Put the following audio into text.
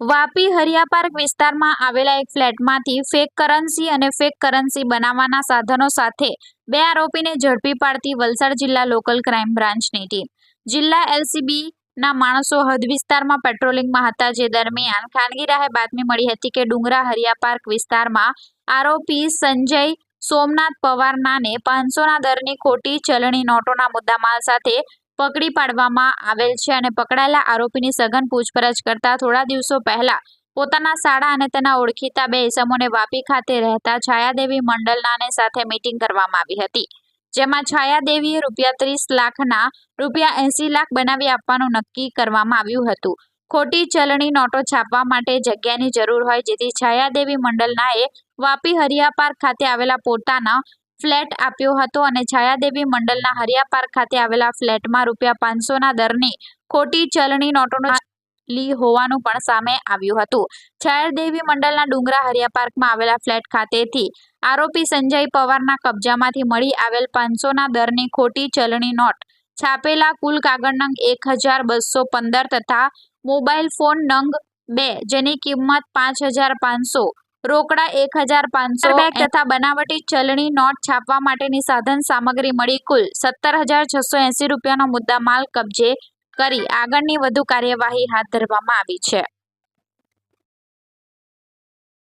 વાપી હરિયા park વિસ્તારમાં આવેલા એક ફ્લેટમાંથી ફેક કરન્સી અને ફેક કરન્સી બનાવવાના સાધનો સાથે બે આરોપીને ઝડપી પાડતી વલસાડ જિલ્લા લોકલ ક્રાઇમ બ્રાન્ચની ટીમ. જિલ્લા એલસીબી ના માણસો હદ વિસ્તારમાં પેટ્રોલિંગમાં હતા, જે દરમિયાન ખાનગી રાહે બાતમી મળી હતી કે ડુંગરા હરિયા પાર્ક વિસ્તારમાં આરોપી સંજય સોમનાથ પવાર નાને પાંચસોના દરની ખોટી ચલણી નોટોના મુદ્દામાલ સાથે પકડી પાડવામાં આવેલ છે અને પકડાયેલા આરોપીની સઘન પૂછપરછ કરતા થોડા દિવસો પહેલા પોતાના શાળા અને તેના ઓળખીતા બે ઇસમોને વાપી ખાતે રહેતા છાયાદેવી મંડલનાને સાથે મીટિંગ કરવામાં આવી હતી, જેમાં છાયાદેવીએ રૂપિયા ત્રીસ લાખના રૂપિયા એંસી લાખ બનાવી આપવાનું નક્કી કરવામાં આવ્યું હતું. ખોટી ચલણી નોટો છાપવા માટે જગ્યાની જરૂર હોય, જેથી છાયાદેવી મંડલનાએ વાપી હરિયા પાર્ક ખાતે આવેલા પોતાના ફ્લેટ આપ્યો હતો અને છાયાદેવી મંડળના હરિયા પાર્ક ખાતે આવેલા ફ્લેટમાં રૂપિયા પાંચસોના દરની ખોટી ચલણી નોટોનો લી હોવાનું પણ સામે આવ્યું હતું. છાયાદેવી મંડળના ડુંગરા હરિયા પાર્કમાં આવેલા ફ્લેટ ખાતેથી આરોપી સંજય પવારના કબજામાંથી મળી આવેલ પાંચસોના દરની ખોટી ચલણી નોટ છાપેલા કુલ કાગળ નંગ એક હજાર બસો પંદર તથા મોબાઈલ ફોન નંગ બે જેની કિંમત પાંચ હજાર પાંચસો રોકડા એક હજાર પાંચસો બેગ તથા બનાવટી ચલણી નોટ છાપવા માટેની સાધન સામગ્રી મળી કુલ સત્તર હજાર છસો એંસી રૂપિયાનો મુદ્દામાલ કબજે કરી આગળની વધુ કાર્યવાહી હાથ ધરવામાં આવી છે.